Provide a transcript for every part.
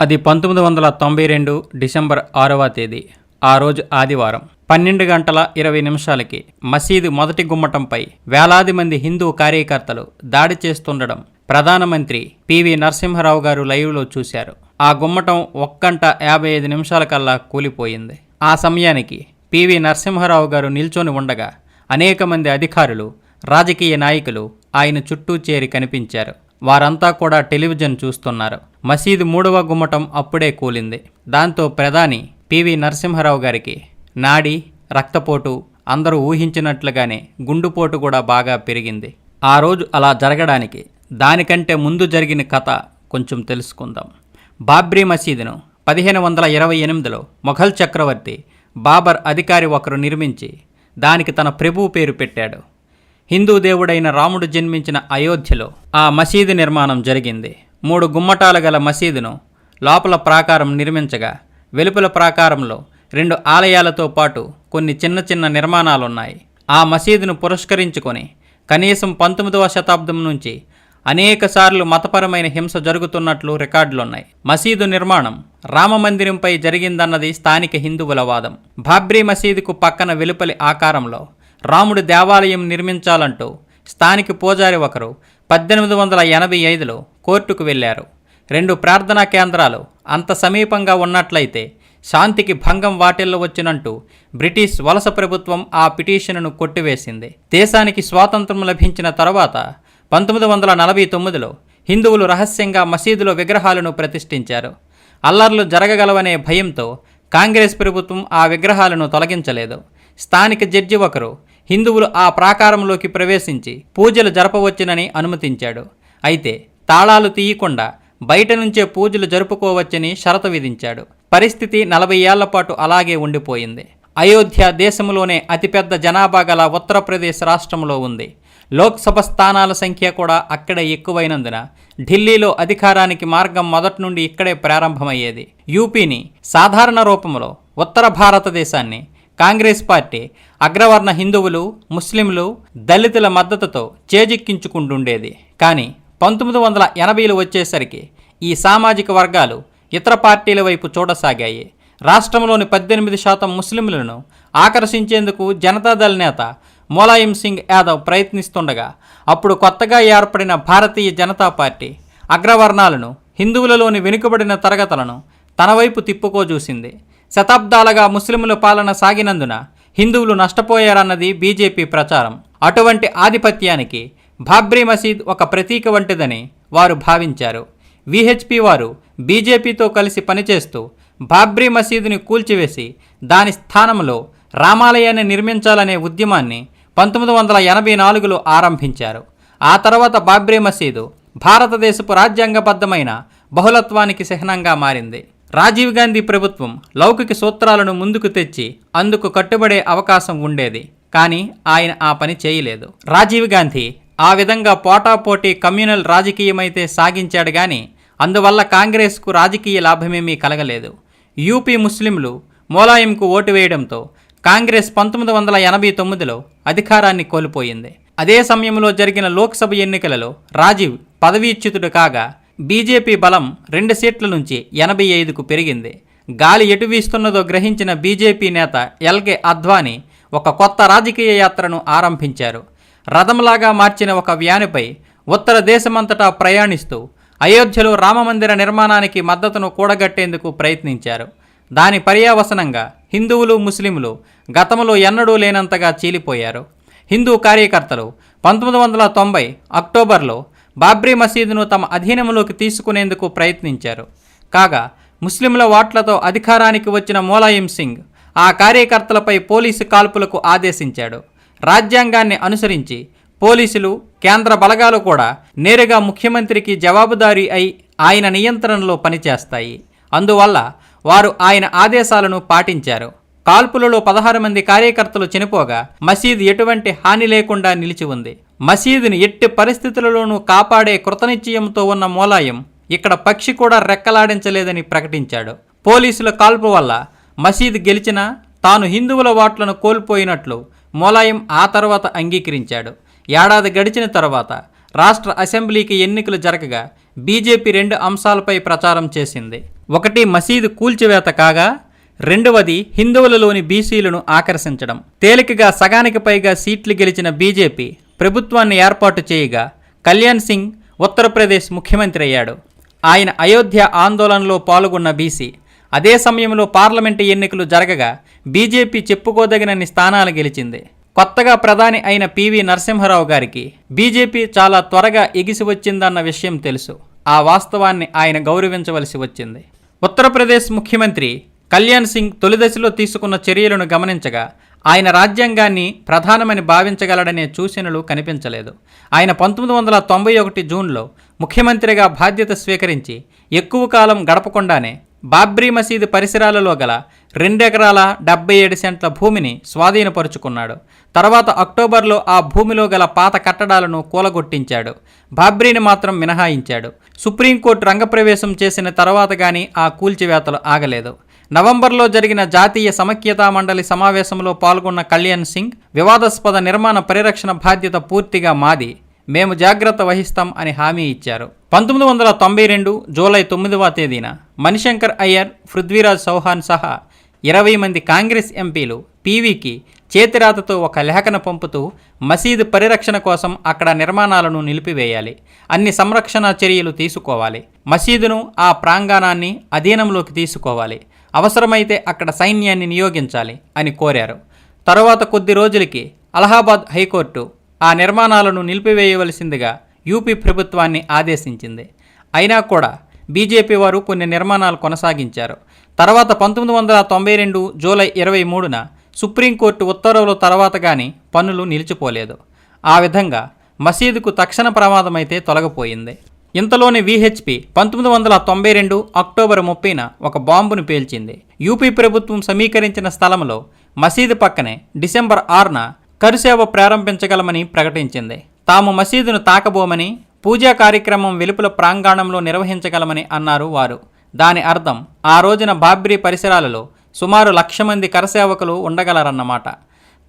అది పంతొమ్మిది వందల తొంభై రెండు డిసెంబర్ ఆరవ తేదీ. ఆ రోజు ఆదివారం పన్నెండు గంటల ఇరవై నిమిషాలకి మసీదు మొదటి గుమ్మటంపై వేలాది మంది హిందూ కార్యకర్తలు దాడి చేస్తుండడం ప్రధానమంత్రి పివి నరసింహారావు గారు లైవ్లో చూశారు. ఆ గుమ్మటం ఒక్కంట యాభై ఐదు నిమిషాల కల్లా కూలిపోయింది. ఆ సమయానికి పివి నరసింహారావు గారు నిల్చొని ఉండగా అనేక మంది అధికారులు రాజకీయ నాయకులు ఆయన చుట్టూ చేరి కనిపించారు. వారంతా కూడా టెలివిజన్ చూస్తున్నారు. మసీదు మూడవ గుమ్మటం అప్పుడే కూలింది. దాంతో ప్రధాని పివి నరసింహారావు గారికి నాడి రక్తపోటు అందరూ ఊహించినట్లుగానే గుండుపోటు కూడా బాగా పెరిగింది. ఆ రోజు అలా జరగడానికి దానికంటే ముందు జరిగిన కథ కొంచెం తెలుసుకుందాం. బాబ్రీ మసీదును పదిహేను వందల ఇరవై ఎనిమిదిలో మొఘల్ చక్రవర్తి బాబర్ అధికారి ఒకరు నిర్మించి దానికి తన ప్రభువు పేరు పెట్టాడు. హిందూ దేవుడైన రాముడు జన్మించిన అయోధ్యలో ఆ మసీదు నిర్మాణం జరిగింది. మూడు గుమ్మటాలు గల మసీదును లోపల ప్రాకారం నిర్మించగా వెలుపల ప్రాకారంలో రెండు ఆలయాలతో పాటు కొన్ని చిన్న చిన్న నిర్మాణాలున్నాయి. ఆ మసీదును పురస్కరించుకొని కనీసం పంతొమ్మిదవ శతాబ్దం నుంచి అనేకసార్లు మతపరమైన హింస జరుగుతున్నట్లు రికార్డులున్నాయి. మసీదు నిర్మాణం రామమందిరంపై జరిగిందన్నది స్థానిక హిందువుల వాదం. బాబ్రీ మసీదుకు పక్కన వెలుపలి ఆకారంలో రాముడి దేవాలయం నిర్మించాలంటూ స్థానిక పూజారి ఒకరు పద్దెనిమిది వందల ఎనభై ఐదులో కోర్టుకు వెళ్ళారు రెండు ప్రార్థనా కేంద్రాలు అంత సమీపంగా ఉన్నట్లయితే శాంతికి భంగం వాటిల్లో వచ్చినంటూ బ్రిటిష్ వలస ప్రభుత్వం ఆ పిటిషన్ను కొట్టివేసింది. దేశానికి స్వాతంత్రం లభించిన తర్వాత పంతొమ్మిది వందల నలభై తొమ్మిదిలో హిందువులు రహస్యంగా మసీదులో విగ్రహాలను ప్రతిష్ఠించారు. అల్లర్లు జరగగలవనే భయంతో కాంగ్రెస్ ప్రభుత్వం ఆ విగ్రహాలను తొలగించలేదు. స్థానిక జడ్జి ఒకరు హిందువులు ఆ ప్రాకారంలోకి ప్రవేశించి పూజలు జరపవచ్చునని అనుమతించాడు. అయితే తాళాలు తీయకుండా బయట నుంచే పూజలు జరుపుకోవచ్చని షరతు విధించాడు. పరిస్థితి నలభై ఏళ్ళ పాటు అలాగే ఉండిపోయింది. అయోధ్య దేశంలోనే అతిపెద్ద జనాభా గల ఉత్తరప్రదేశ్ రాష్ట్రంలో ఉంది. లోక్సభ స్థానాల సంఖ్య కూడా అక్కడే ఎక్కువైనందున ఢిల్లీలో అధికారానికి మార్గం మొదటి నుండి ఇక్కడే ప్రారంభమయ్యేది. యూపీని సాధారణ రూపంలో ఉత్తర భారతదేశాన్ని కాంగ్రెస్ పార్టీ అగ్రవర్ణ హిందువులు ముస్లింలు దళితుల మద్దతుతో చేజిక్కించుకుంటుండేది కానీ పంతొమ్మిది వందల ఎనభైలు వచ్చేసరికి ఈ సామాజిక వర్గాలు ఇతర పార్టీల వైపు చూడసాగాయి. రాష్ట్రంలోని పద్దెనిమిది శాతం ముస్లింలను ఆకర్షించేందుకు జనతాదళ నేత ములాయం సింగ్ యాదవ్ ప్రయత్నిస్తుండగా అప్పుడు కొత్తగా ఏర్పడిన భారతీయ జనతా పార్టీ అగ్రవర్ణాలను హిందువులలోని వెనుకబడిన తరగతులను తన వైపు తిప్పుకోజూసింది. శతాబ్దాలుగా ముస్లింల పాలన సాగినందున హిందువులు నష్టపోయారన్నది బీజేపీ ప్రచారం. అటువంటి ఆధిపత్యానికి బాబ్రీ మసీద్ ఒక ప్రతీక వంటిదని వారు భావించారు. విహెచ్పి వారు బీజేపీతో కలిసి పనిచేస్తూ బాబ్రీ మసీదుని కూల్చివేసి దాని స్థానంలో రామాలయాన్ని నిర్మించాలనే ఉద్యమాన్ని పంతొమ్మిది వందల ఎనభై నాలుగులో ఆరంభించారు. ఆ తర్వాత బాబ్రీ మసీదు భారతదేశపు రాజ్యాంగబద్ధమైన బహుళత్వానికి చిహ్నంగా మారింది. రాజీవ్ గాంధీ ప్రభుత్వం లౌకిక సూత్రాలను ముందుకు తెచ్చి అందుకు కట్టుబడే అవకాశం ఉండేది. కానీ ఆయన ఆ పని చేయలేదు. రాజీవ్ గాంధీ ఆ విధంగా పోటాపోటీ కమ్యూనల్ రాజకీయమైతే సాగించాడు కానీ అందువల్ల కాంగ్రెస్కు రాజకీయ లాభమేమీ కలగలేదు. యూపీ ముస్లింలు మోలాయంకు ఓటు వేయడంతో కాంగ్రెస్ పంతొమ్మిది వందల ఎనభై తొమ్మిదిలో అధికారాన్ని కోల్పోయింది. అదే సమయంలో జరిగిన లోక్సభ ఎన్నికలలో రాజీవ్ పదవీచ్యుతుడు కాగా బీజేపీ బలం రెండు సీట్ల నుంచి ఎనభై ఐదుకు పెరిగింది. గాలి ఎటు వీస్తున్నదో గ్రహించిన బీజేపీ నేత ఎల్కే అద్వానీ ఒక కొత్త రాజకీయ యాత్రను ఆరంభించారు. రథంలాగా మార్చిన ఒక వ్యానుపై ఉత్తర దేశమంతటా ప్రయాణిస్తూ అయోధ్యలో రామమందిర నిర్మాణానికి మద్దతును కూడగట్టేందుకు ప్రయత్నించారు. దాని పర్యావసనంగా హిందువులు ముస్లింలు గతంలో ఎన్నడూ లేనంతగా చీలిపోయారు. హిందూ కార్యకర్తలు పంతొమ్మిది వందల తొంభై అక్టోబర్లో బాబ్రీ మసీదును తమ అధీనంలోకి తీసుకునేందుకు ప్రయత్నించారు. కాగా ముస్లింల ఓట్లతో అధికారానికి వచ్చిన మోలాయం సింగ్ ఆ కార్యకర్తలపై పోలీసు కాల్పులకు ఆదేశించాడు. రాజ్యాంగాన్ని అనుసరించి పోలీసులు కేంద్ర బలగాలు కూడా నేరుగా ముఖ్యమంత్రికి జవాబుదారీ అయి ఆయన నియంత్రణలో పనిచేస్తాయి. అందువల్ల వారు ఆయన ఆదేశాలను పాటించారు. కాల్పులలో పదహారు మంది కార్యకర్తలు చనిపోగా మసీదు ఎటువంటి హాని లేకుండా నిలిచి ఉంది. మసీదుని ఎట్టి పరిస్థితులలోనూ కాపాడే కృతనిశ్చయంతో ఉన్న మూలాయం ఇక్కడ పక్షి కూడా రెక్కలాడించలేదని ప్రకటించాడు. పోలీసుల కాల్పు వల్ల మసీద్ గెలిచినా తాను హిందువుల వాట్లను కోల్పోయినట్లు మూలాయం ఆ తర్వాత అంగీకరించాడు. ఏడాది గడిచిన తర్వాత రాష్ట్ర అసెంబ్లీకి ఎన్నికలు జరగగా బీజేపీ రెండు అంశాలపై ప్రచారం చేసింది. ఒకటి మసీదు కూల్చివేత కాగా రెండవది హిందువులలోని బీసీలను ఆకర్షించడం. తేలికగా సగానికి పైగా సీట్లు గెలిచిన బీజేపీ ప్రభుత్వాన్ని ఏర్పాటు చేయగా కళ్యాణ్ సింగ్ ఉత్తరప్రదేశ్ ముఖ్యమంత్రి అయ్యాడు. ఆయన అయోధ్య ఆందోళనలో పాల్గొన్న బీసీ అదే సమయంలో పార్లమెంటు ఎన్నికలు జరగగా బీజేపీ చెప్పుకోదగినన్ని స్థానాలు గెలిచింది. కొత్తగా ప్రధాని అయిన పివి నరసింహారావు గారికి బీజేపీ చాలా త్వరగా ఎగిసి వచ్చిందన్న విషయం తెలుసు. ఆ వాస్తవాన్ని ఆయన గౌరవించవలసి వచ్చింది. ఉత్తరప్రదేశ్ ముఖ్యమంత్రి కళ్యాణ్ సింగ్ తొలిదశలో తీసుకున్న చర్యలను గమనించగా ఆయన రాజ్యాంగాన్ని ప్రధానమని భావించగలడనే సూచనలు కనిపించలేదు. ఆయన పంతొమ్మిది వందల తొంభై ఒకటి జూన్లో ముఖ్యమంత్రిగా బాధ్యత స్వీకరించి ఎక్కువ కాలం గడపకుండానే బాబ్రీ మసీదు పరిసరాలలో గల రెండెకరాల డెబ్బై ఏడు సెంట్ల భూమిని స్వాధీనపరుచుకున్నాడు. తర్వాత అక్టోబర్లో ఆ భూమిలో గల పాత కట్టడాలను కూలగొట్టించాడు. బాబ్రీని మాత్రం మినహాయించాడు. సుప్రీంకోర్టు రంగప్రవేశం చేసిన తర్వాత కానీ ఆ కూల్చివేతలు ఆగలేదు. నవంబర్లో జరిగిన జాతీయ సమైక్యతా మండలి సమావేశంలో పాల్గొన్న కళ్యాణ్ సింగ్ వివాదాస్పద నిర్మాణ పరిరక్షణ బాధ్యత పూర్తిగా మాది మేము జాగ్రత్త వహిస్తాం అని హామీ ఇచ్చారు. పంతొమ్మిది వందల తొంభై రెండు జూలై తొమ్మిదవ తేదీన మణిశంకర్ అయ్యర్ పృథ్వీరాజ్ చౌహాన్ సహా ఇరవై మంది కాంగ్రెస్ ఎంపీలు పీవీకి చేతిరాతతో ఒక లేఖన పంపుతూ మసీదు పరిరక్షణ కోసం అక్కడ నిర్మాణాలను నిలిపివేయాలి అన్ని సంరక్షణ చర్యలు తీసుకోవాలి మసీదును ఆ ప్రాంగణాన్ని అధీనంలోకి తీసుకోవాలి అవసరమైతే అక్కడ సైన్యాన్ని నియోగించాలి అని కోరారు. తరువాత కొద్ది రోజులకి అలహాబాద్ హైకోర్టు ఆ నిర్మాణాలను నిలిపివేయవలసిందిగా యూపీ ప్రభుత్వాన్ని ఆదేశించింది. అయినా కూడా బీజేపీ వారు కొన్ని నిర్మాణాలు కొనసాగించారు. తర్వాత పంతొమ్మిది వందల తొంభై రెండు జూలై ఇరవై మూడున సుప్రీంకోర్టు ఉత్తర్వుల తర్వాత కానీ పనులు నిలిచిపోలేదు. ఆ విధంగా మసీదుకు తక్షణ ప్రమాదమైతే తొలగిపోయింది. ఇంతలోని విహెచ్పి పంతొమ్మిది వందల తొంభై రెండు అక్టోబర్ ముప్పైన ఒక బాంబును పేల్చింది. యూపీ ప్రభుత్వం సమీకరించిన స్థలంలో మసీదు పక్కనే డిసెంబర్ ఆరున కరుసేవ ప్రారంభించగలమని ప్రకటించింది. తాము మసీదును తాకబోమని పూజా కార్యక్రమం వెలుపల ప్రాంగణంలో నిర్వహించగలమని అన్నారు వారు. దాని అర్థం ఆ రోజున బాబ్రీ పరిసరాలలో సుమారు లక్ష మంది కరసేవకులు ఉండగలరన్నమాట.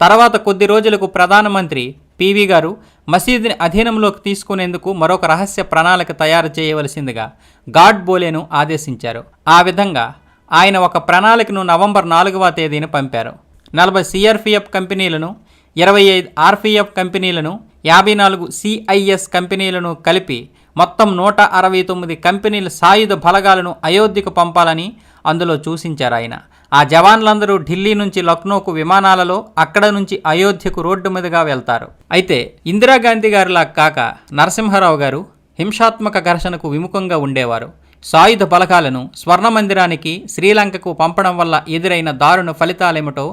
తర్వాత కొద్ది రోజులకు ప్రధానమంత్రి పివి గారు మసీదుని అధీనంలోకి తీసుకునేందుకు మరొక రహస్య ప్రణాళిక తయారు చేయవలసిందిగా గాడ్ బోలేను ఆదేశించారు. ఆ విధంగా ఆయన ఒక ప్రణాళికను నవంబర్ నాలుగవ తేదీన పంపారు. నలభై సిఆర్పిఎఫ్ కంపెనీలను ఇరవై ఐదు ఆర్పిఎఫ్ కంపెనీలను యాభై నాలుగు సిఐఎస్ కంపెనీలను కలిపి మొత్తం నూట అరవై తొమ్మిది కంపెనీల సాయుధ బలగాలను అయోధ్యకు పంపాలని అందులో సూచించారు ఆయన. ఆ జవాన్లందరూ ఢిల్లీ నుంచి లక్నోకు విమానాలలో అక్కడ నుంచి అయోధ్యకు రోడ్డు మీదుగా వెళ్తారు. అయితే ఇందిరాగాంధీ గారిలా కాక నరసింహారావు గారు హింసాత్మక ఘర్షణకు విముఖంగా ఉండేవారు. సాయుధ బలగాలను స్వర్ణ మందిరానికి శ్రీలంకకు పంపడం వల్ల ఎదురైన దారుణ ఫలితాలేమిటో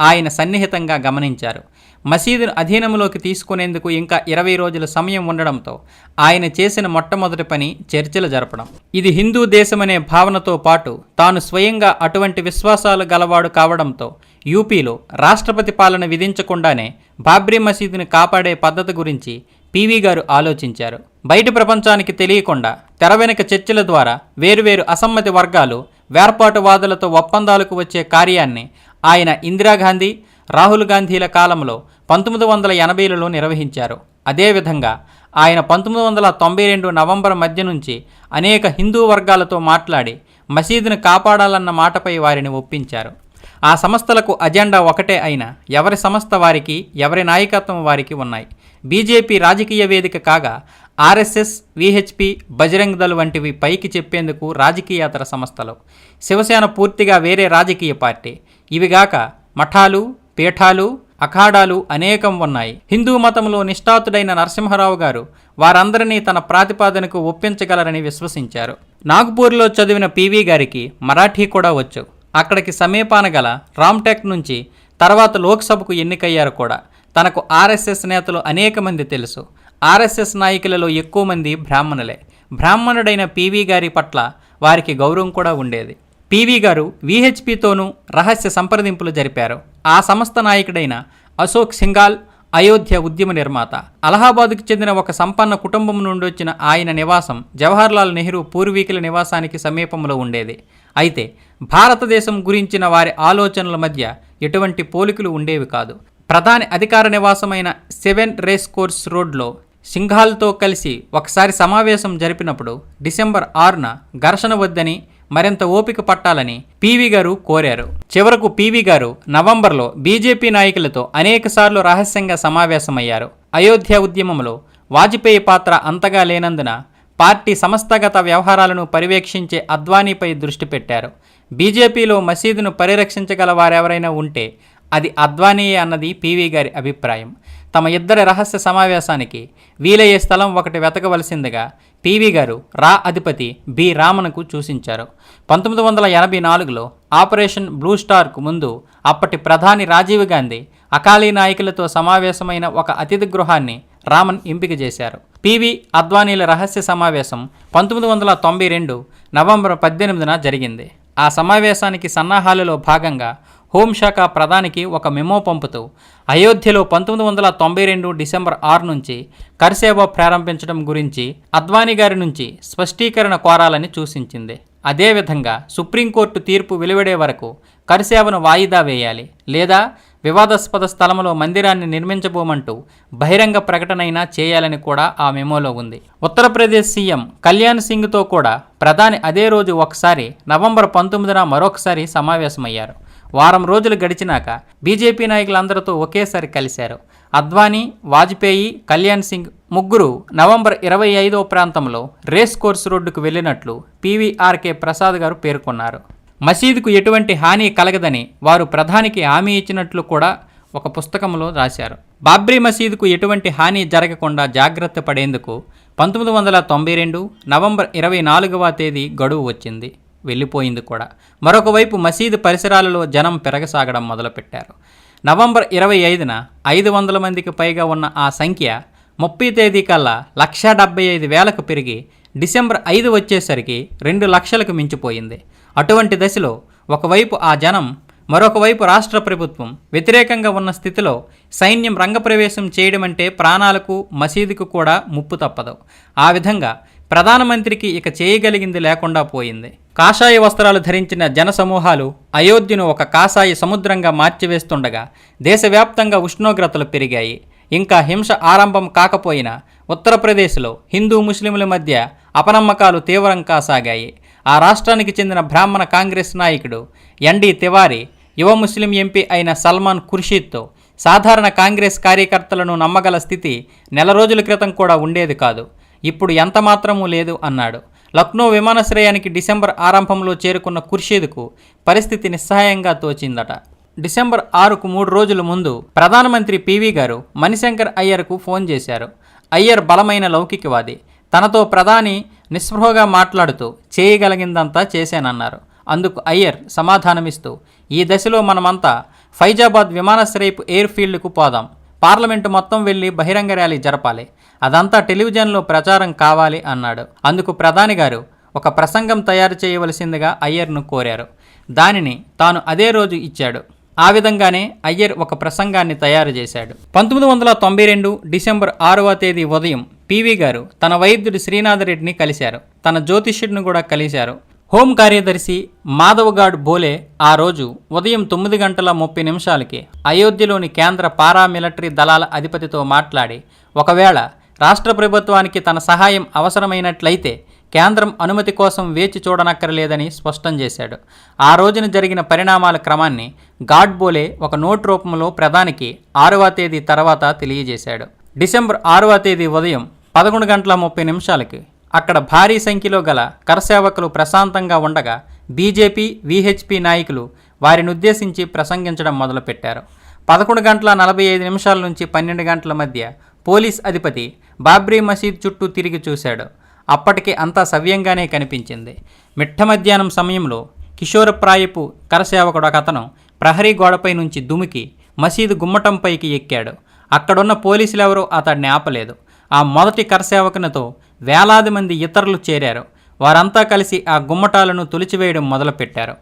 ఆయన సన్నిహితంగా గమనించారు. మసీదును అధీనంలోకి తీసుకునేందుకు ఇంకా ఇరవై రోజుల సమయం ఉండడంతో ఆయన చేసిన మొట్టమొదటి పని చర్చలు జరపడం. ఇది హిందూ దేశమనే భావనతో పాటు తాను స్వయంగా అటువంటి విశ్వాసాలు గలవాడు కావడంతో యూపీలో రాష్ట్రపతి పాలన విధించకుండానే బాబ్రీ మసీదుని కాపాడే పద్ధతి గురించి పీవీ గారు ఆలోచించారు. బయటి ప్రపంచానికి తెలియకుండా తెర వెనుక చర్చల ద్వారా వేరువేరు అసమ్మతి వర్గాలు వేర్పాటువాదులతో ఒప్పందాలకు వచ్చే కార్యాన్ని ఆయన ఇందిరాగాంధీ రాహుల్ గాంధీల కాలంలో పంతొమ్మిది వందల ఎనభైలలో నిర్వహించారు. అదేవిధంగా ఆయన పంతొమ్మిది వందల తొంభై రెండు నవంబర్ మధ్య నుంచి అనేక హిందూ వర్గాలతో మాట్లాడి మసీదును కాపాడాలన్న మాటపై వారిని ఒప్పించారు. ఆ సంస్థలకు అజెండా ఒకటే అయినా ఎవరి సంస్థ వారికి ఎవరి నాయకత్వం వారికి ఉన్నాయి. బీజేపీ రాజకీయ వేదిక కాగా ఆర్ఎస్ఎస్ విహెచ్పి బజరంగ్ దళ్ వంటివి పైకి చెప్పేందుకు రాజకీయేతర సంస్థలు. శివసేన పూర్తిగా వేరే రాజకీయ పార్టీ. ఇవిగాక మఠాలు పీఠాలు అఖాడాలు అనేకం ఉన్నాయి. హిందూ మతంలో నిష్ఠాతుడైన నరసింహారావు గారు వారందరినీ తన ప్రాతిపాదనకు ఒప్పించగలరని విశ్వసించారు. నాగ్పూర్లో చదివిన పివి గారికి మరాఠీ కూడా వచ్చు. అక్కడికి సమీపాన గల రామ్టెక్ నుంచి తర్వాత లోక్సభకు ఎన్నికయ్యారు కూడా. తనకు ఆర్ఎస్ఎస్ నేతలు అనేక మంది తెలుసు. ఆర్ఎస్ఎస్ నాయకులలో ఎక్కువ మంది బ్రాహ్మణులే. బ్రాహ్మణుడైన పివి గారి పట్ల వారికి గౌరవం కూడా ఉండేది. పీవీ గారు విహెచ్పితోనూ రహస్య సంప్రదింపులు జరిపారు. ఆ సంస్థ నాయకుడైన అశోక్ సింగాల్ అయోధ్య ఉద్యమ నిర్మాత. అలహాబాద్కు చెందిన ఒక సంపన్న కుటుంబం నుండి వచ్చిన ఆయన నివాసం జవహర్లాల్ నెహ్రూ పూర్వీకుల నివాసానికి సమీపంలో ఉండేది. అయితే భారతదేశం గురించిన వారి ఆలోచనల మధ్య ఎటువంటి పోలికలు ఉండేవి కాదు. ప్రధాని అధికార నివాసమైన సెవెన్ రేస్ కోర్స్ రోడ్లో సింఘాల్తో కలిసి ఒకసారి సమావేశం జరిపినప్పుడు డిసెంబర్ ఆరున ఘర్షణ వద్దని మరింత ఓపిక పట్టాలని పీవీ గారు కోరారు. చివరకు పీవీ గారు నవంబర్లో బీజేపీ నాయకులతో అనేకసార్లు రహస్యంగా సమావేశమయ్యారు. అయోధ్య ఉద్యమంలో వాజ్పేయి పాత్ర అంతగా లేనందున పార్టీ సంస్థాగత వ్యవహారాలను పర్యవేక్షించే అద్వానీపై దృష్టి పెట్టారు. బీజేపీలో మసీదును పరిరక్షించగల వారెవరైనా ఉంటే అది అద్వానీయే అన్నది పీవీ గారి అభిప్రాయం. తమ ఇద్దరి రహస్య సమావేశానికి వీలయ్యే స్థలం ఒకటి వెతకవలసిందిగా పీవీ గారు రా అధిపతి బి రామన్కు సూచించారు. పంతొమ్మిది వందల ఎనభై నాలుగులో ఆపరేషన్ బ్లూ స్టార్కు ముందు అప్పటి ప్రధాని రాజీవ్ గాంధీ అకాలీ నాయకులతో సమావేశమైన ఒక అతిథి గృహాన్ని రామన్ ఎంపిక చేశారు. పివి అద్వానీల రహస్య సమావేశం పంతొమ్మిది వందల తొంభై రెండు నవంబర్ పద్దెనిమిదిన జరిగింది. ఆ సమావేశానికి సన్నాహాలలో భాగంగా హోంశాఖ ప్రధానికి ఒక మెమో పంపుతూ అయోధ్యలో పంతొమ్మిది వందల తొంభై రెండు డిసెంబర్ ఆరు నుంచి కర్సేవ ప్రారంభించడం గురించి అద్వానీ గారి నుంచి స్పష్టీకరణ కోరాలని సూచించింది. అదేవిధంగా సుప్రీంకోర్టు తీర్పు వెలువడే వరకు కరిసేవను వాయిదా వేయాలి లేదా వివాదాస్పద స్థలంలో మందిరాన్ని నిర్మించబోమంటూ బహిరంగ ప్రకటనైనా చేయాలని కూడా ఆ మెమోలో ఉంది. ఉత్తరప్రదేశ్ సీఎం కళ్యాణ్ సింగ్తో కూడా ప్రధాని అదే రోజు ఒకసారి నవంబర్ పంతొమ్మిదిన మరొకసారి సమావేశమయ్యారు. వారం రోజులు గడిచినాక బీజేపీ నాయకులందరితో ఒకేసారి కలిశారు. అద్వానీ వాజ్పేయి కళ్యాణ్ సింగ్ ముగ్గురు నవంబర్ ఇరవై ఐదో ప్రాంతంలో రేస్ కోర్సు రోడ్డుకు వెళ్ళినట్లు పీవీఆర్కే ప్రసాద్ గారు పేర్కొన్నారు. మసీదుకు ఎటువంటి హాని కలగదని వారు ప్రధానికి హామీ ఇచ్చినట్లు కూడా ఒక పుస్తకంలో రాశారు. బాబ్రీ మసీదుకు ఎటువంటి హాని జరగకుండా జాగ్రత్త పడేందుకు పంతొమ్మిది వందల తొంభై రెండు నవంబర్ ఇరవై నాలుగవ తేదీ గడువు వచ్చింది. వెళ్ళిపోయింది కూడా. మరొక వైపు మసీదు పరిసరాలలో జనం పెరగసాగడం మొదలుపెట్టారు. నవంబర్ ఇరవై ఐదున ఐదు వందల మందికి పైగా ఉన్న ఆ సంఖ్య ముప్పై తేదీ కల్లా లక్షా డెబ్బై ఐదు వేలకు పెరిగి డిసెంబర్ ఐదు వచ్చేసరికి రెండు లక్షలకు మించిపోయింది. అటువంటి దశలో ఒకవైపు ఆ జనం మరొక వైపు రాష్ట్ర ప్రభుత్వం వ్యతిరేకంగా ఉన్న స్థితిలో సైన్యం రంగప్రవేశం చేయడం అంటే ప్రాణాలకు మసీదుకు కూడా ముప్పు తప్పదు. ఆ విధంగా ప్రధానమంత్రికి ఇక చేయగలిగింది లేకుండా పోయింది. కాషాయ వస్త్రాలు ధరించిన జనసమూహాలు అయోధ్యను ఒక కాషాయ సముద్రంగా మార్చివేస్తుండగా దేశవ్యాప్తంగా ఉష్ణోగ్రతలు పెరిగాయి. ఇంకా హింస ఆరంభం కాకపోయినా ఉత్తరప్రదేశ్లో హిందూ ముస్లింల మధ్య అపనమ్మకాలు తీవ్రంగా కాసాగాయి. ఆ రాష్ట్రానికి చెందిన బ్రాహ్మణ కాంగ్రెస్ నాయకుడు ఎన్డి తివారీ యువ ముస్లిం ఎంపీ అయిన సల్మాన్ ఖుర్షీద్తో సాధారణ కాంగ్రెస్ కార్యకర్తలను నమ్మగల స్థితి నెల రోజుల క్రితం కూడా ఉండేది కాదు. ఇప్పుడు ఎంత మాత్రమూ లేదు అన్నాడు. లక్నో విమానాశ్రయానికి డిసెంబర్ ఆరంభంలో చేరుకున్న ఖుర్షీద్కు పరిస్థితి నిస్సహాయంగా తోచిందట. డిసెంబర్ ఆరుకు మూడు రోజుల ముందు ప్రధానమంత్రి పివి గారు మణిశంకర్ అయ్యర్కు ఫోన్ చేశారు. అయ్యర్ బలమైన లౌకికవాది. తనతో ప్రధాని నిస్పృహగా మాట్లాడుతూ చేయగలిగిందంతా చేశానన్నారు. అందుకు అయ్యర్ సమాధానమిస్తూ ఈ దశలో మనమంతా ఫైజాబాద్ విమానాశ్రయపు ఎయిర్ ఫీల్డ్కు పోదాం. పార్లమెంటు మొత్తం వెళ్ళి బహిరంగ ర్యాలీ జరపాలి. అదంతా టెలివిజన్లో ప్రచారం కావాలి అన్నాడు. అందుకు ప్రధాని గారు ఒక ప్రసంగం తయారు చేయవలసిందిగా అయ్యర్ను కోరారు. దానిని తాను అదే రోజు ఇచ్చాడు. ఆ విధంగానే అయ్యర్ ఒక ప్రసంగాన్ని తయారు చేశాడు. పంతొమ్మిది వందల తొంభై రెండు డిసెంబర్ ఆరవ తేదీ ఉదయం పివి గారు తన వైద్యుడు శ్రీనాథరెడ్డిని కలిశారు. తన జ్యోతిష్యుడిని కూడా కలిశారు. హోం కార్యదర్శి మాధవగాడ్ బోలే ఆ రోజు ఉదయం తొమ్మిది గంటల ముప్పై నిమిషాలకి అయోధ్యలోని కేంద్ర పారామిలిటరీ దళాల అధిపతితో మాట్లాడి ఒకవేళ రాష్ట్ర ప్రభుత్వానికి తన సహాయం అవసరమైనట్లయితే కేంద్రం అనుమతి కోసం వేచి చూడనక్కరలేదని స్పష్టం చేశాడు. ఆ రోజున జరిగిన పరిణామాల క్రమాన్ని గాడ్బోలే ఒక నోట్ రూపంలో ప్రధానికి ఆరవ తేదీ తర్వాత తెలియజేశాడు. డిసెంబర్ ఆరవ తేదీ ఉదయం పదకొండు గంటల ముప్పై నిమిషాలకి అక్కడ భారీ సంఖ్యలో గల కరసేవకులు ప్రశాంతంగా ఉండగా బీజేపీ విహెచ్పి నాయకులు వారిని ఉద్దేశించి ప్రసంగించడం మొదలుపెట్టారు. పదకొండు గంటల నలభై ఐదు నిమిషాల నుంచి పన్నెండు గంటల మధ్య పోలీస్ అధిపతి బాబ్రీ మసీద్ చుట్టూ తిరిగి చూశాడు. అప్పటికి అంతా సవ్యంగానే కనిపించింది. మిట్ట మధ్యాహ్నం సమయంలో కిషోరప్రాయపు కరసేవకుడు ఒక అతను ప్రహరీ గోడపై నుంచి దుమికి మసీదు గుమ్మటంపైకి ఎక్కాడు. అక్కడున్న పోలీసులెవరూ అతడిని ఆపలేదు. ఆ మొదటి కరసేవకునితో వేలాది మంది ఇతరులు చేరారు. వారంతా కలిసి ఆ గుమ్మటాలను తొలిచివేయడం మొదలుపెట్టారు.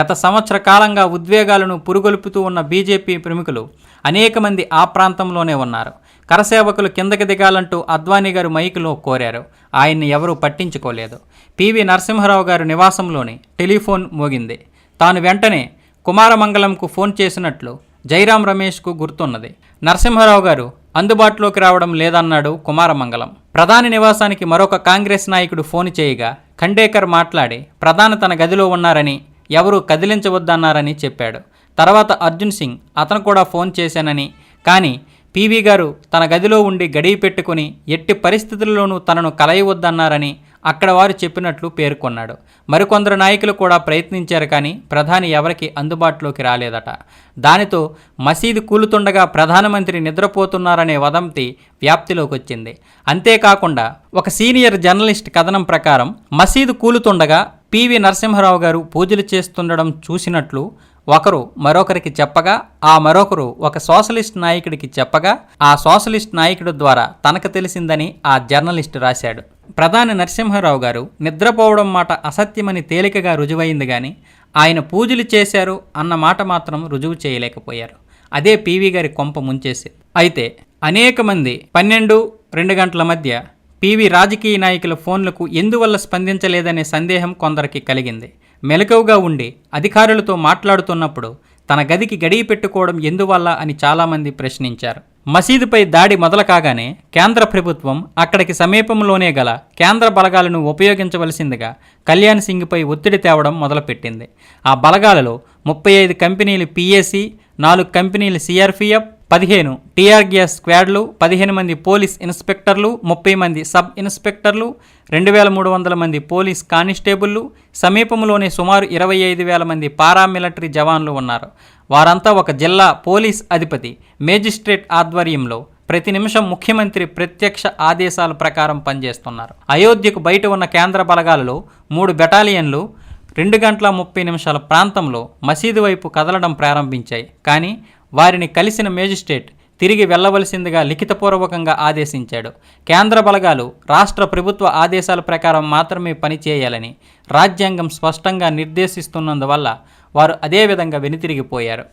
గత సంవత్సర కాలంగా ఉద్వేగాలను పురుగొల్పుతూ ఉన్న బీజేపీ ప్రముఖులు అనేక మంది ఆ ప్రాంతంలోనే ఉన్నారు. కరసేవకులు కిందకి దిగాలంటూ అద్వానీ గారు మైకులో కోరారు. ఆయన్ని ఎవరూ పట్టించుకోలేదు. పివి నరసింహారావు గారు నివాసంలోని టెలిఫోన్ మోగింది. తాను వెంటనే కుమారమంగళంకు ఫోన్ చేసినట్లు జైరాం రమేష్కు గుర్తున్నది. నరసింహారావు గారు అందుబాటులోకి రావడం లేదన్నాడు కుమారమంగళం. ప్రధాని నివాసానికి మరొక కాంగ్రెస్ నాయకుడు ఫోన్ చేయగా ఖండేకర్ మాట్లాడి ప్రధాని తన గదిలో ఉన్నారని ఎవరూ కదిలించవద్దన్నారని చెప్పాడు. తర్వాత అర్జున్ సింగ్ అతను కూడా ఫోన్ చేశానని కానీ పీవీ గారు తన గదిలో ఉండి గడియ పెట్టుకుని ఎట్టి పరిస్థితుల్లోనూ తనను కలయవద్దన్నారని అక్కడ వారు చెప్పినట్లు పేర్కొన్నాడు. మరికొందరు నాయకులు కూడా ప్రయత్నించారు కానీ ప్రధాని ఎవరికి అందుబాటులోకి రాలేదట. దానితో మసీదు కూలుతుండగా ప్రధానమంత్రి నిద్రపోతున్నారనే వదంతి వ్యాప్తిలోకి వచ్చింది అంతేకాకుండా ఒక సీనియర్ జర్నలిస్ట్ కథనం ప్రకారం మసీదు కూలుతుండగా పివి నరసింహారావు గారు పూజలు చేస్తుండడం చూసినట్లు ఒకరు మరొకరికి చెప్పగా ఆ మరొకరు ఒక సోషలిస్ట్ నాయకుడికి చెప్పగా ఆ సోషలిస్ట్ నాయకుడి ద్వారా తనకు తెలిసిందని ఆ జర్నలిస్ట్ రాశాడు. ప్రధాని నరసింహారావు గారు నిద్రపోవడం మాట అసత్యమని తేలికగా రుజువైంది కానీ ఆయన పూజలు చేశారు అన్న మాట మాత్రం రుజువు చేయలేకపోయారు. అదే పీవీ గారి కొంప ముంచేసి అయితే అనేక మంది పన్నెండు రెండు గంటల మధ్య పీవీ రాజకీయ నాయకుల ఫోన్లకు ఎందువల్ల స్పందించలేదనే సందేహం కొందరికి కలిగింది. మెలకువగా ఉండి అధికారులతో మాట్లాడుతున్నప్పుడు తన గదికి గడియ పెట్టుకోవడం ఎందువల్ల అని చాలామంది ప్రశ్నించారు. మసీదుపై దాడి మొదలు కాగానే కేంద్ర ప్రభుత్వం అక్కడికి సమీపంలోనే గల కేంద్ర బలగాలను ఉపయోగించవలసిందిగా కళ్యాణ్ సింగ్పై ఒత్తిడి తేవడం మొదలుపెట్టింది. ఆ బలగాలలో ముప్పై ఐదు కంపెనీలు పిఏసి నాలుగు కంపెనీలు సిఆర్పిఎఫ్ పదిహేను. టీఆర్ గ్యాస్ స్క్వాడ్లు పదిహేను మంది పోలీస్ ఇన్స్పెక్టర్లు ముప్పై మంది సబ్ ఇన్స్పెక్టర్లు రెండు వేల మూడు వందల మంది పోలీస్ కానిస్టేబుళ్ళు సమీపంలోనే సుమారు ఇరవై ఐదు వేల మంది పారామిలిటరీ జవాన్లు ఉన్నారు. వారంతా ఒక జిల్లా పోలీస్ అధిపతి. మేజిస్ట్రేట్ ఆధ్వర్యంలో ప్రతి నిమిషం ముఖ్యమంత్రి ప్రత్యక్ష ఆదేశాల ప్రకారం పనిచేస్తున్నారు. అయోధ్యకు బయట ఉన్న కేంద్ర బలగాలలో మూడు బెటాలియన్లు రెండు గంటల ముప్పై నిమిషాల ప్రాంతంలో మసీదు వైపు కదలడం ప్రారంభించాయి. కానీ వారిని కలిసిన మేజిస్ట్రేట్ తిరిగి వెళ్ళవలసిందిగా లిఖితపూర్వకంగా ఆదేశించాడు. కేంద్ర బలగాలు రాష్ట్ర ప్రభుత్వ ఆదేశాల ప్రకారం మాత్రమే పనిచేయాలని రాజ్యాంగం స్పష్టంగా నిర్దేశిస్తున్నందువల్ల వారు అదే విధంగా వెనుతిరిగిపోయారు.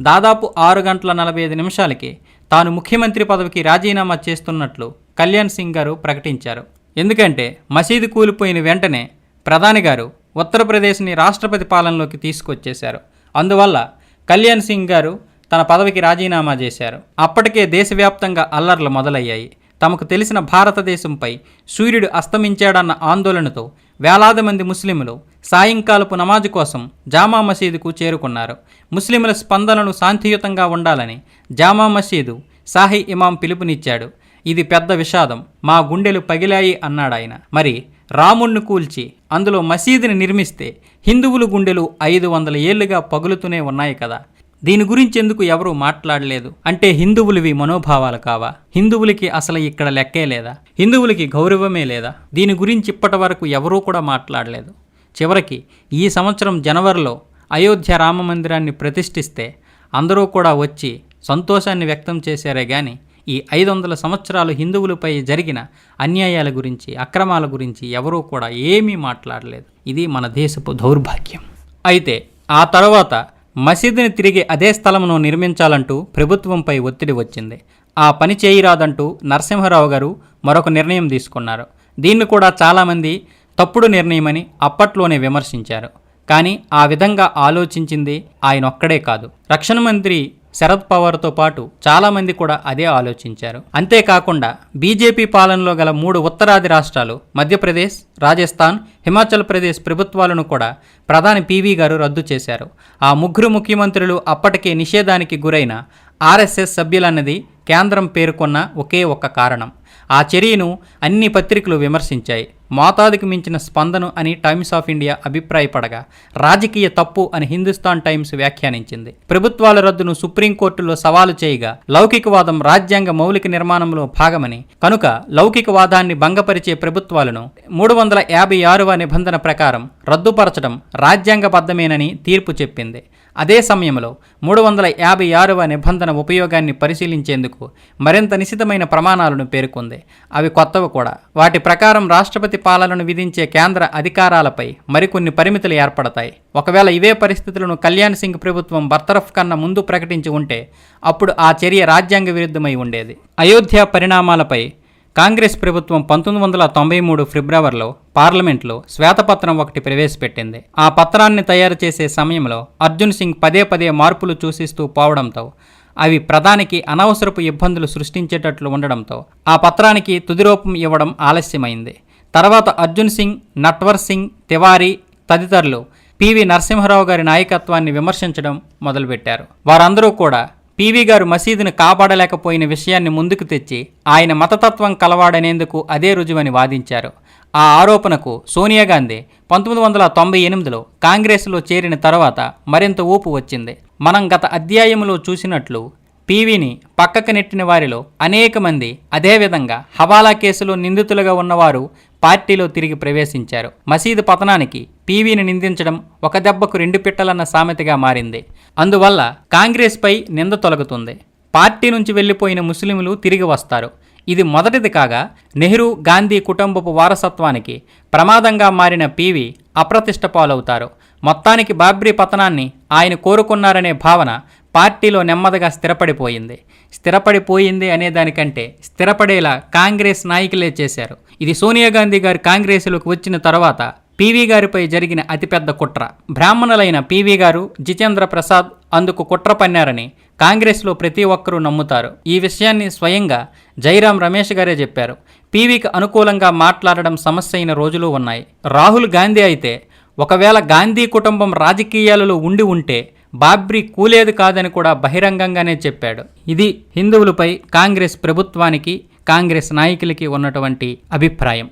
దాదాపు ఆరు గంటల నలభై ఐదు నిమిషాలకి తాను ముఖ్యమంత్రి పదవికి రాజీనామా చేస్తున్నట్లు కళ్యాణ్ సింగ్ గారు ప్రకటించారు. ఎందుకంటే మసీదు కూలిపోయిన వెంటనే ప్రధాని గారు ఉత్తరప్రదేశ్ని రాష్ట్రపతి పాలనలోకి తీసుకొచ్చేశారు. అందువల్ల కళ్యాణ్ సింగ్ గారు తన పదవికి రాజీనామా చేశారు. అప్పటికే దేశవ్యాప్తంగా అల్లర్లు మొదలయ్యాయి. తమకు తెలిసిన భారతదేశంపై సూర్యుడు అస్తమించాడన్న ఆందోళనతో వేలాది మంది ముస్లింలు సాయంకాలపు నమాజు కోసం జామా మసీదుకు చేరుకున్నారు. ముస్లింల స్పందనలు శాంతియుతంగా ఉండాలని జామా మసీదు సాహి ఇమాం పిలుపునిచ్చాడు. ఇది పెద్ద విషాదం. మా గుండెలు పగిలాయి అన్నాడాయన మరి రాముణ్ణి కూల్చి అందులో మసీదుని నిర్మిస్తే హిందువుల గుండెలు ఐదు వందల ఏళ్ళుగా పగులుతూనే ఉన్నాయి కదా. దీని గురించి ఎందుకు ఎవరూ మాట్లాడలేదు? అంటే హిందువులవి మనోభావాలు కావా? హిందువులకి అసలు ఇక్కడ లెక్కే లేదా? హిందువులకి గౌరవమే లేదా? దీని గురించి ఇప్పటి వరకు ఎవరూ కూడా మాట్లాడలేదు. చివరికి ఈ సంవత్సరం జనవరిలో అయోధ్య రామ మందిరాన్ని ప్రతిష్ఠిస్తే అందరూ కూడా వచ్చి సంతోషాన్ని వ్యక్తం చేశారే కానీ ఈ ఐదు వందల సంవత్సరాలు హిందువులపై జరిగిన అన్యాయాల గురించి అక్రమాల గురించి ఎవరూ కూడా ఏమీ మాట్లాడలేదు. ఇది మన దేశపు దౌర్భాగ్యం. అయితే ఆ తర్వాత మసీదుని తిరిగి అదే స్థలమును నిర్మించాలంటూ ప్రభుత్వంపై ఒత్తిడి వచ్చింది. ఆ పని చేయరాదంటూ నరసింహారావు గారు మరొక నిర్ణయం తీసుకున్నారు. దీన్ని కూడా చాలామంది తప్పుడు నిర్ణయమని అప్పట్లోనే విమర్శించారు. కానీ ఆ విధంగా ఆలోచించింది ఆయన ఒక్కడే కాదు. రక్షణ మంత్రి శరద్ పవార్తో పాటు చాలామంది కూడా అదే ఆలోచించారు. అంతేకాకుండా బీజేపీ పాలనలో గల మూడు ఉత్తరాది రాష్ట్రాలు మధ్యప్రదేశ్ రాజస్థాన్ హిమాచల్ ప్రదేశ్ ప్రభుత్వాలను కూడా ప్రధాని పీవీ గారు రద్దు చేశారు. ఆ ముగ్గురు ముఖ్యమంత్రులు అప్పటికే నిషేధానికి గురైన ఆర్ఎస్ఎస్ సభ్యులన్నది కేంద్రం పేర్కొన్న ఒకే ఒక్క కారణం. ఆ చర్యను అన్ని పత్రికలు విమర్శించాయి. మోతాదుకు మించిన స్పందన అని టైమ్స్ ఆఫ్ ఇండియా అభిప్రాయపడగా రాజకీయ తప్పు అని హిందుస్థాన్ టైమ్స్ వ్యాఖ్యానించింది. ప్రభుత్వాల రద్దును సుప్రీంకోర్టులో సవాలు చేయగా లౌకికవాదం రాజ్యాంగ మౌలిక నిర్మాణంలో భాగమని కనుక లౌకికవాదాన్ని భంగపరిచే ప్రభుత్వాలను మూడు వందల యాభై ఆరవ నిబంధన ప్రకారం రద్దుపరచడం రాజ్యాంగబద్ధమేనని తీర్పు చెప్పింది. అదే సమయంలో మూడు వందల యాభై ఆరవ నిబంధన ఉపయోగాన్ని పరిశీలించేందుకు మరింత నిశితమైన ప్రమాణాలను పేర్కొంది. అవి కొత్తవి కూడా. వాటి ప్రకారం రాష్ట్రపతి పాలనను విధించే కేంద్ర అధికారాలపై మరికొన్ని పరిమితులు ఏర్పడతాయి. ఒకవేళ ఇవే పరిస్థితులను కళ్యాణ్ సింగ్ ప్రభుత్వం బర్తరఫ్ కన్నా ముందు ప్రకటించి ఉంటే అప్పుడు ఆ చర్య రాజ్యాంగ విరుద్ధమై ఉండేది. అయోధ్య పరిణామాలపై కాంగ్రెస్ ప్రభుత్వం పంతొమ్మిది వందల తొంభై మూడు ఫిబ్రవరిలో పార్లమెంట్లో శ్వేతపత్రం ఒకటి ప్రవేశపెట్టింది. ఆ పత్రాన్ని తయారు చేసే సమయంలో అర్జున్ సింగ్ పదే పదే మార్పులు సూచిస్తూ పోవడంతో అవి ప్రధానికి అనవసరపు ఇబ్బందులు సృష్టించేటట్లు ఉండడంతో ఆ పత్రానికి తుదిరూపం ఇవ్వడం ఆలస్యమైంది. తర్వాత అర్జున్ సింగ్ నట్వర్ సింగ్ తివారీ తదితరులు పివి నరసింహారావు గారి నాయకత్వాన్ని విమర్శించడం మొదలుపెట్టారు. వారందరూ కూడా పివి గారు మసీదును కాపాడలేకపోయిన విషయాన్ని ముందుకు తెచ్చి ఆయన మతతత్వం కలవాడనేందుకు అదే రుజువని వాదించారు. ఆ ఆరోపణకు సోనియా గాంధీ పంతొమ్మిది వందల తొంభై ఎనిమిదిలో కాంగ్రెస్లో చేరిన తర్వాత మరింత ఊపు వచ్చింది. మనం గత అధ్యాయంలో చూసినట్లు పీవీని పక్కకు నెట్టిన వారిలో అనేక మంది అదేవిధంగా హవాలా కేసులో నిందితులుగా ఉన్నవారు పార్టీలో తిరిగి ప్రవేశించారు. మసీదు పతనానికి పీవీని నిందించడం ఒక దెబ్బకు రెండు పిట్టలన్న సామెతగా మారింది. అందువల్ల కాంగ్రెస్పై నింద తొలగుతుంది. పార్టీ నుంచి వెళ్ళిపోయిన ముస్లింలు తిరిగి వస్తారు. ఇది మొదటిది కాగా నెహ్రూ గాంధీ కుటుంబపు వారసత్వానికి ప్రమాదంగా మారిన పీవీ అప్రతిష్ట పాలవుతారు. మొత్తానికి బాబ్రీ పతనాన్ని ఆయన కోరుకున్నారనే భావన పార్టీలో నెమ్మదిగా స్థిరపడిపోయింది. స్థిరపడిపోయింది అనే దానికంటే స్థిరపడేలా కాంగ్రెస్ నాయకులే చేశారు. ఇది సోనియా గాంధీ గారు కాంగ్రెస్లోకి వచ్చిన తర్వాత పీవీ గారిపై జరిగిన అతిపెద్ద కుట్ర. బ్రాహ్మణులైన పీవీ గారు జితేంద్ర ప్రసాద్ అందుకు కుట్ర పన్నారని కాంగ్రెస్లో ప్రతి ఒక్కరూ నమ్ముతారు. ఈ విషయాన్ని స్వయంగా జైరాం రమేష్ గారే చెప్పారు. పీవీకి అనుకూలంగా మాట్లాడడం సమస్య అయిన రోజులు ఉన్నాయి. రాహుల్ గాంధీ అయితే ఒకవేళ గాంధీ కుటుంబం రాజకీయాలలో ఉండి ఉంటే బాబ్రీ కూలేదు కాదని కూడా బహిరంగంగానే చెప్పాడు. ఇది హిందువులపై కాంగ్రెస్ ప్రభుత్వానికి కాంగ్రెస్ నాయకులకి ఉన్నటువంటి అభిప్రాయం.